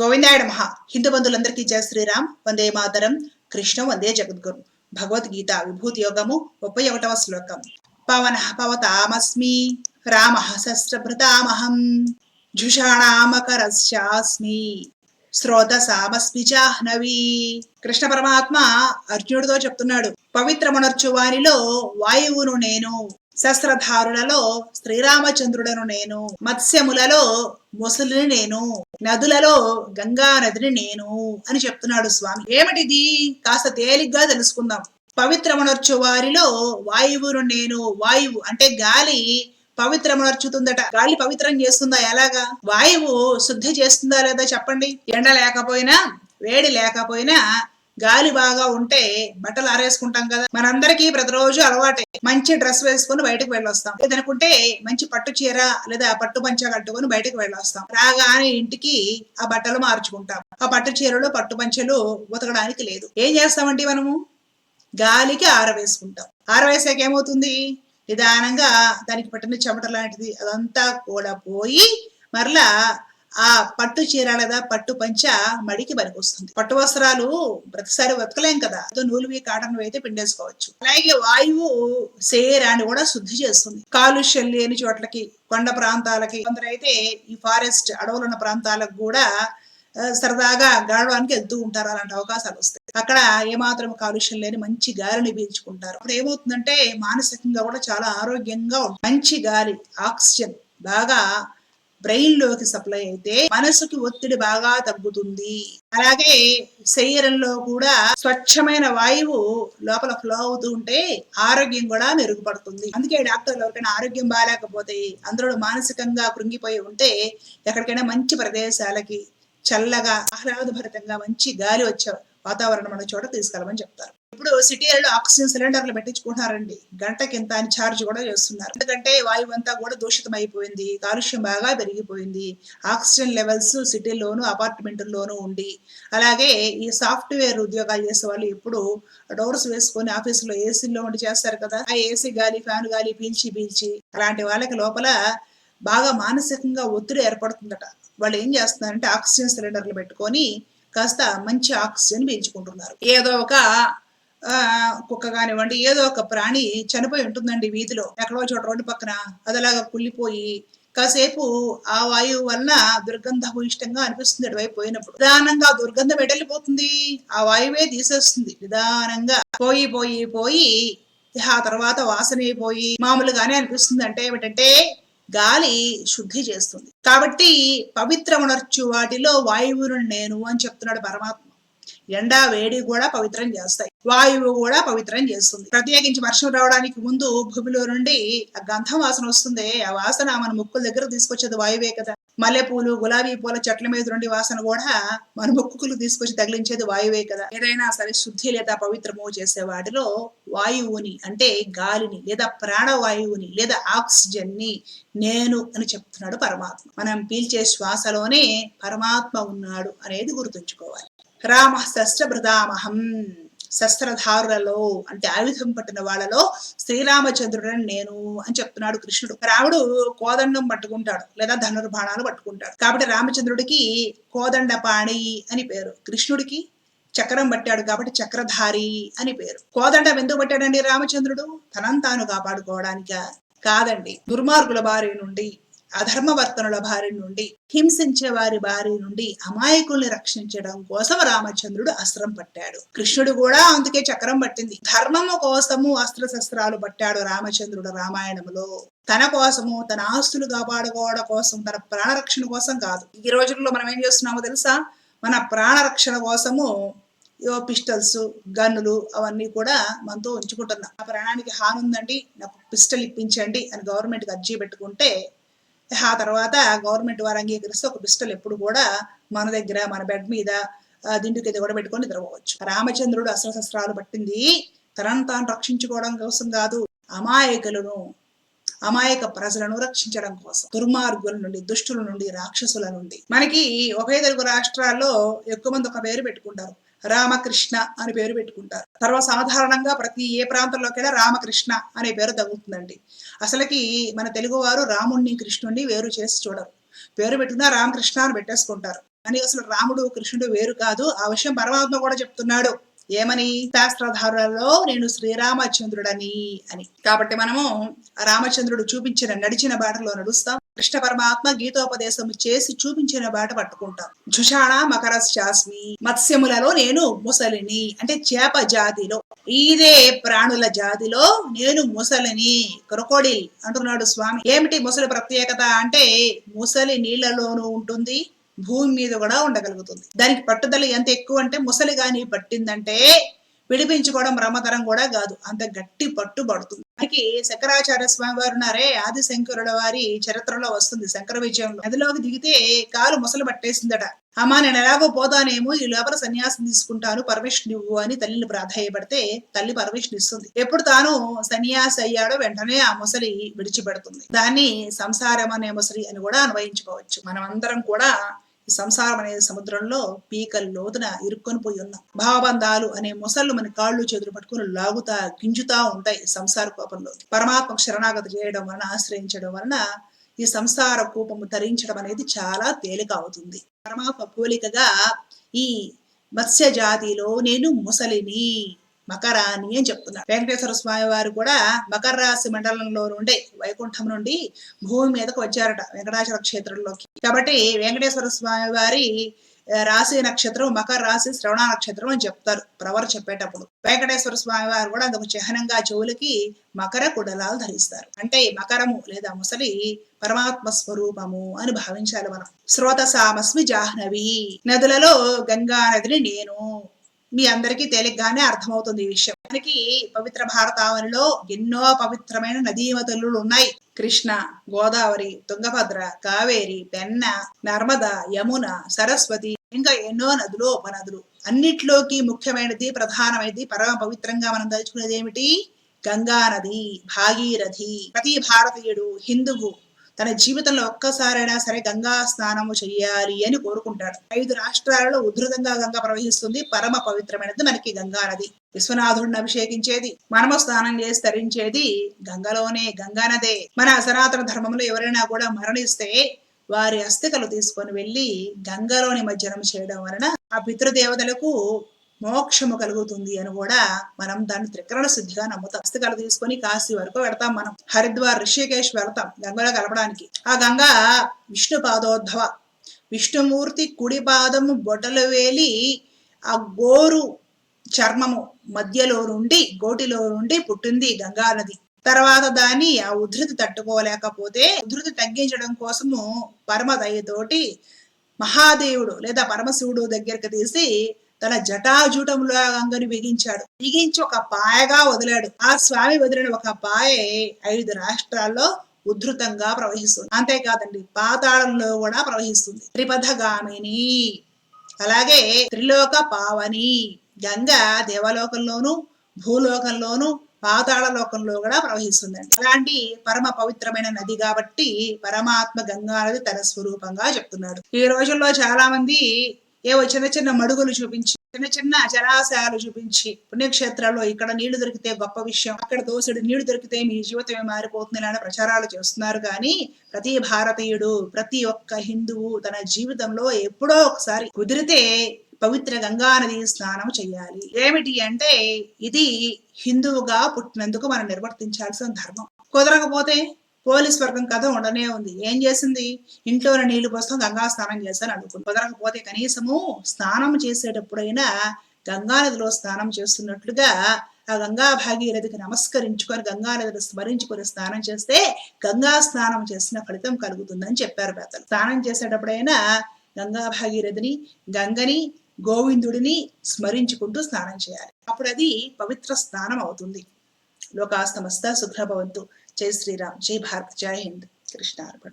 గోవిందాయ నమః. హిందూ బంధువులందరికీ జయ శ్రీరామ్. వందే మాతరం. కృష్ణ వందే జగద్గురు. భగవద్గీత విభూతి యోగము ముప్పై ఒకటవ శ్లోకం. పవన పవతామస్మి. రామ శస్త్రభృతామహం జుషాణామకరస్యాస్మి శ్రోతసామస్మి జాహ్నవి కృష్ణ పరమాత్మ అర్జునుడితో చెప్తున్నాడు. పవిత్రమనర్చు వారిలో వాయువును నేను శస్త్రధారులలో శ్రీరామచంద్రుడను నేను మత్స్యములలో మొసలిని నేను నదులలో గంగా నదిని నేను అని చెప్తున్నాడు స్వామి. ఏమిటిది? కాస్త తేలిగ్గా తెలుసుకుందాం. పవిత్రమనర్చు వారిలో వాయువును నేను వాయువు అంటే గాలి పవిత్రమనర్చుతుందట. గాలి పవిత్రం చేస్తుందా? ఎలాగా? వాయువు శుద్ధి చేస్తుందా లేదా చెప్పండి? ఎండ లేకపోయినా వేడి లేకపోయినా గాలి బాగా ఉంటే బట్టలు ఆరేసుకుంటాం కదా. మనందరికీ ప్రతిరోజు అలవాటే. మంచి డ్రెస్ వేసుకొని బయటకు వెళ్ళొస్తాం. లేదనుకుంటే మంచి పట్టు చీర లేదా పట్టు పంచ కట్టుకొని బయటకు వెళ్ళొస్తాం. రాగానే ఇంటికి ఆ బట్టలు మార్చుకుంటాం. ఆ పట్టు చీరలు పట్టు పంచలు ఉతకడానికి లేదు. ఏం చేస్తామండి మనము? గాలికి ఆరవేసుకుంటాం. ఆరవేసాక ఏమవుతుంది నిదానంగా దానికి పట్టిన చెమట లాంటిది అదంతా కూడా పోయి మరలా ఆ పట్టు చీర లేదా పట్టు పంచ మడికి పనికొస్తుంది. పట్టు వస్త్రాలు ప్రతిసారి బతకలేం కదా. అదో నూలువి కాటన్ అయితే పిండేసుకోవచ్చు. అలాగే వాయువు శరీరాన్ని కూడా శుద్ధి చేస్తుంది. కాలుష్యం లేని చోట్లకి కొండ ప్రాంతాలకి కొందరైతే ఈ ఫారెస్ట్ అడవులు ఉన్న ప్రాంతాలకు కూడా సరదాగా గాడడానికి వెళ్తూ ఉంటారు. అలాంటి అవకాశాలు వస్తాయి. అక్కడ ఏమాత్రం కాలుష్యం లేని మంచి గాలిని పీల్చుకుంటారు. అప్పుడు ఏమవుతుందంటే మానసికంగా కూడా చాలా ఆరోగ్యంగా ఉంటుంది. మంచి గాలి ఆక్సిజన్ బాగా బ్రెయిన్లోకి సప్లై అయితే మనసుకి ఒత్తిడి బాగా తగ్గుతుంది. అలాగే శరీరంలో కూడా స్వచ్ఛమైన వాయువు లోపల ఫ్లో అవుతూ ఉంటే ఆరోగ్యం కూడా మెరుగుపడుతుంది. అందుకే డాక్టర్లు ఎవరికైనా ఆరోగ్యం బాగాలేకపోతే అందరూ మానసికంగా కృంగిపోయి ఉంటే ఎక్కడికైనా మంచి ప్రదేశాలకి చల్లగా ఆహ్లాదభరితంగా మంచి గాలి వచ్చే వాతావరణం ఉన్న చోట తీసుకెళ్ళమని చెప్తారు. ఇప్పుడు సిటీలలో ఆక్సిజన్ సిలిండర్లు పెట్టించుకుంటున్నారండి. గంటకి ఎంత అని ఛార్జ్ కూడా చేస్తున్నారు. ఎందుకంటే వాయువు అంతా కూడా దూషితం అయిపోయింది. కాలుష్యం బాగా పెరిగిపోయింది. ఆక్సిజన్ లెవెల్స్ సిటీల్లోను అపార్ట్మెంట్లోనూ ఉండి. అలాగే ఈ సాఫ్ట్వేర్ ఉద్యోగాలు చేసే వాళ్ళు ఇప్పుడు డోర్స్ వేసుకొని ఆఫీసులో ఏసీలో ఉండి చేస్తారు కదా. ఆ ఏసీ గాలి ఫ్యాన్ గాలి పీల్చి పీల్చి అలాంటి వాళ్ళకి లోపల బాగా మానసికంగా ఒత్తిడి ఏర్పడుతుందట. వాళ్ళు ఏం చేస్తున్నారంటే ఆక్సిజన్ సిలిండర్లు పెట్టుకొని కాస్త మంచి ఆక్సిజన్ పీల్చుకుంటున్నారు. ఏదో ఒక కుక్క కానివ్వండి ఏదో ఒక ప్రాణి చనిపోయి ఉంటుందండి వీధిలో. ఎక్కడో చోట రోడ్డు పక్కన అదలాగా కుళ్ళిపోయి కాసేపు ఆ వాయువు వలన ఇష్టంగా అనిపిస్తుంది అటువైపు పోయినప్పుడు. నిదానంగా దుర్గంధం ఎడలిపోతుంది ఆ వాయువే తీసేస్తుంది. నిదానంగా పోయి పోయి పోయి ఆ తర్వాత వాసన పోయి మామూలుగానే అనిపిస్తుంది. అంటే ఏమిటంటే గాలి శుద్ధి చేస్తుంది. కాబట్టి పవిత్రమునర్చు వాటిలో వాయువును నేను అని చెప్తున్నాడు పరమాత్మ. ఎండ వేడి కూడా పవిత్రం చేస్తాయి. వాయువు కూడా పవిత్రం చేస్తుంది. ప్రత్యేకించి వర్షం రావడానికి ముందు భూమిలో నుండి ఆ గంధం వాసన వస్తుంది. ఆ వాసన మన ముక్కుల దగ్గర తీసుకొచ్చేది వాయువే కదా. మల్లెపూలు గులాబీ పూల చెట్ల మీద నుండి వాసన కూడా మన ముక్కులు తీసుకొచ్చి తగిలించేది వాయువే కదా. ఏదైనా సరే శుద్ధి లేదా పవిత్రము చేసే వాటిలో వాయువుని అంటే గాలిని లేదా ప్రాణవాయువుని లేదా ఆక్సిజన్ని నేను అని చెప్తున్నాడు పరమాత్మ. మనం పీల్చే శ్వాసలోనే పరమాత్మ ఉన్నాడు అనేది గుర్తుంచుకోవాలి. రామ శస్త్రభృతామహం శస్త్రధారులలో అంటే ఆయుధం పట్టిన వాళ్ళలో శ్రీరామచంద్రుడని నేను అని చెప్తున్నాడు కృష్ణుడు. రాముడు కోదండం పట్టుకుంటాడు లేదా ధనుర్బాణాలు పట్టుకుంటాడు. కాబట్టి రామచంద్రుడికి కోదండపాణి అని పేరు కృష్ణుడికి చక్రం పట్టాడు కాబట్టి చక్రధారి అని పేరు. కోదండం ఎందుకు పట్టాడండి రామచంద్రుడు? తనంతాను కాపాడుకోవడానిక? కాదండి దుర్మార్గుల బారి నుండి అధర్మవర్తనుల బారి నుండి హింసించే వారి బారి నుండి అమాయకుల్ని రక్షించడం కోసం రామచంద్రుడు అస్త్రం పట్టాడు. కృష్ణుడు కూడా అందుకే చక్రం పట్టింది. ధర్మము కోసము అస్త్ర శస్త్రాలు పట్టాడు రామచంద్రుడు రామాయణంలో తన కోసము తన ఆస్తులు కాపాడుకోవడం కోసం తన ప్రాణరక్షణ కోసం కాదు. ఈ రోజుల్లో మనం ఏం చేస్తున్నామో తెలుసా? మన ప్రాణరక్షణ కోసము పిస్టల్స్ గన్నులు అవన్నీ కూడా మనతో ఉంచుకుంటున్నాం. ఆ ప్రాణానికి హాని ఉందండి నాకు పిస్టల్ ఇప్పించండి అని గవర్నమెంట్కి అర్జీ పెట్టుకుంటే ఆ తర్వాత గవర్నమెంట్ వారు అంగీకరిస్తే ఒక పిస్టల్ ఎప్పుడు కూడా మన దగ్గర మన బెడ్ మీద ఆ, దిండు కింద కూడా పెట్టుకొని నిద్రపోవచ్చు. రామచంద్రుడు అస్త్రశస్త్రాలు పట్టింది. తనను తాను రక్షించుకోవడం కోసం కాదు అమాయకులను అమాయక ప్రజలను రక్షించడం కోసం. దుర్మార్గుల నుండి దుష్టుల నుండి రాక్షసుల నుండి. మనకి ఒకే తెలుగు రాష్ట్రాల్లో ఎక్కువ మంది ఒక పేరు పెట్టుకుంటారు. రామకృష్ణ అని పేరు పెట్టుకుంటారు. తర్వాత సాధారణంగా ప్రతి ఏ ప్రాంతంలోకైనా రామకృష్ణ అనే పేరు తగ్గుతుందండి అసలుకి మన తెలుగువారు రాముణ్ణి కృష్ణుణ్ణి వేరు చేసి చూడరు. పేరు పెట్టినా రామకృష్ణ అని పెట్టేసుకుంటారు. అని అసలు రాముడు కృష్ణుడు వేరు కాదు. ఆ విషయం పరమాత్మ కూడా చెప్తున్నాడు. ఏమని? శాస్త్రధారులలో నేను శ్రీరామచంద్రుడని అని. కాబట్టి మనము రామచంద్రుడు చూపించిన నడిచిన బాటలో నడుస్తాం. కృష్ణ పరమాత్మ గీతోపదేశం చేసి చూపించిన బాట పట్టుకుంటాం. జుషాణ మకర శాస్మి మత్స్యములలో నేను ముసలిని. అంటే చేప జాతిలో. ఇదే ప్రాణుల జాతిలో నేను ముసలిని. క్రొకోడిల్ అంటున్నాడు స్వామి. ఏమిటి ముసలి ప్రత్యేకత? అంటే ముసలి నీళ్ళలోనూ ఉంటుంది. భూమి మీద కూడా ఉండగలుగుతుంది. దానికి పట్టుదల ఎంత ఎక్కువ అంటే ముసలి గాని పట్టిందంటే విడిపించుకోవడం రమతరం కూడా కాదు. అంత గట్టి పట్టు పడుతుంది మనకి శంకరాచార్య స్వామి వారు ఉన్నారే ఆది శంకరుల వారి చరిత్రలో వస్తుంది శంకర విజయంలో. నదిలోకి దిగితే కాలు ముసలు పట్టేసిందట. అమ్మా నేను ఎలాగో పోతానేమో ఈ లోపల సన్యాసం తీసుకుంటాను పర్మిషన్ ఇవ్వు అని తల్లిని ప్రాధాయపడితే తల్లి పర్మిషన్ ఇస్తుంది. ఎప్పుడు తాను సన్యాసి అయ్యాడో వెంటనే ఆ ముసలి విడిచిపెడుతుంది. దాన్ని సంసారం అనే ముసలి అని కూడా అన్వయించుకోవచ్చు. మనం అందరం కూడా ఈ సంసారం అనే సముద్రంలో పీకల లోతున ఇరుక్కొని పోయి ఉన్నాం. భావబంధాలు అనే మొసళ్ళు మన కాళ్ళు చేతులు పట్టుకుని లాగుతా గింజుతా ఉంటాయి సంసార కోపంలో పరమాత్మకు శరణాగతి చేయడం వలన ఆశ్రయించడం వలన ఈ సంసార కూపము ధరించడం అనేది చాలా తేలిక అవుతుంది. పరమాత్మ పోలికగా ఈ మత్స్య జాతిలో నేను ముసలిని మకరాని అని చెప్తున్నారు. వెంకటేశ్వర స్వామి వారు కూడా మకర రాశి మండలంలో నుండి వైకుంఠం నుండి భూమి మీదకు వచ్చారట వెంకటాచల క్షేత్రంలోకి. కాబట్టి వెంకటేశ్వర స్వామి వారి రాశి నక్షత్రం మకర రాశి శ్రవణ నక్షత్రం అని చెప్తారు ప్రవర్ చెప్పేటప్పుడు. వెంకటేశ్వర స్వామి వారు కూడా అందుకు చిహ్నంగా చెవులకి మకర కుడలాలు ధరిస్తారు. అంటే మకరము లేదా ముసలి పరమాత్మ స్వరూపము అని భావించాలి మనం. శ్రోత సామస్మి జాహ్నవి. నదులలో గంగా నదిని నేను మీ అందరికీ తేలిగ్గానే అర్థమవుతుంది ఈ విషయం. మనకి పవిత్ర భారతావనిలో ఎన్నో పవిత్రమైన నదీమతులు ఉన్నాయి. కృష్ణ గోదావరి తుంగభద్ర కావేరి పెన్న నర్మద యమున సరస్వతి ఇంకా ఎన్నో నదులు ఉపనదులు. అన్నిట్లోకి ముఖ్యమైనది ప్రధానమైనది పరమ పవిత్రంగా మనం తలుచుకునేది ఏమిటి? గంగా నది భాగీరథి ప్రతి భారతీయుడు హిందువు తన జీవితంలో ఒక్కసారైనా సరే గంగా స్నానము చేయాలి అని కోరుకుంటాడు. ఐదు రాష్ట్రాలలో ఉధృతంగా గంగ ప్రవహిస్తుంది. పరమ పవిత్రమైనది మనకి గంగా నది. విశ్వనాథుడిని అభిషేకించేది మనము స్నానం చేసి తరించేది గంగలోనే గంగా నదే. మన సనాతన ధర్మంలో ఎవరైనా కూడా మరణిస్తే వారి అస్థికలు తీసుకొని వెళ్ళి గంగలో నిమజ్జనం చేయడం వలన ఆ పితృదేవతలకు మోక్షము కలుగుతుంది అని కూడా మనం దాన్ని త్రికరణ శుద్ధిగా నమ్ముతాం. అస్థికలు తీసుకొని కాశీ వరకు వెళ్తాం మనం. హరిద్వార్ రిషికేశ్ వెళ్తాం గంగలో కలపడానికి. ఆ గంగ విష్ణు పాదోద్భవ. విష్ణుమూర్తి కుడి పాదము బొటలు వేలి ఆ గోరు చర్మము మధ్యలో నుండి గోటిలో నుండి పుట్టింది గంగా నది. తర్వాత దాన్ని ఆ ఉధృతి తట్టుకోలేకపోతే ఉధృతి తగ్గించడం కోసము పరమ దయతోటి మహాదేవుడు లేదా పరమశివుడు దగ్గరికి తీసి తన జటాజూటములో గంగని బిగించాడు. బిగించి ఒక పాయగా వదిలాడు. ఆ స్వామి వదిలిన ఒక పాయే ఐదు రాష్ట్రాల్లో ఉధృతంగా ప్రవహిస్తుంది. అంతేకాదండి పాతాళంలో కూడా ప్రవహిస్తుంది. త్రిపథగామిని అలాగే త్రిలోక పావని గంగ దేవలోకంలోను భూలోకంలోను పాతాళ లోకంలో కూడా ప్రవహిస్తుందండి. అలాంటి పరమ పవిత్రమైన నది కాబట్టి పరమాత్మ గంగా నది తన స్వరూపంగా చెప్తున్నాడు. ఈ రోజుల్లో చాలా మంది ఏవో చిన్న చిన్న మడుగులు చూపించి చిన్న చిన్న జలాశయాలు చూపించి పుణ్యక్షేత్రాల్లో ఇక్కడ నీళ్ళు దొరికితే గొప్ప విషయం అక్కడ దోసుడు నీళ్ళు దొరికితే మీ జీవితమే మారిపోతుంది అని ప్రచారాలు చేస్తున్నారు. కానీ ప్రతి భారతీయుడు ప్రతి ఒక్క హిందువు తన జీవితంలో ఎప్పుడో ఒకసారి కుదిరితే పవిత్ర గంగా నది స్నానం చేయాలి. ఏమిటి అంటే ఇది హిందువుగా పుట్టినందుకు మనం నిర్వర్తించాల్సిన ధర్మం. కుదరకపోతే పోలీస్ వర్గం కథ ఉండనే ఉంది. ఏం చేసింది? ఇంట్లోనే నీళ్ళు పోస్తాం గంగా స్నానం చేస్తాను అనుకుంది కుదరకపోతే కనీసము స్నానం చేసేటప్పుడైనా గంగా నదిలో స్నానం చేస్తున్నట్లుగా ఆ గంగా భాగీరథికి నమస్కరించుకొని గంగానదిని స్మరించుకొని స్నానం చేస్తే గంగా స్నానం చేసిన ఫలితం కలుగుతుందని చెప్పారు పేదలు స్నానం చేసేటప్పుడైనా గంగా భాగీరథిని గంగని గోవిందుడిని స్మరించుకుంటూ స్నానం చేయాలి. అప్పుడు అది పవిత్ర స్నానం అవుతుంది. లోకాస్తమస్త శుభ్రభవంతు जय श्री राम जय भारत जय हिंद कृष्णार्पण।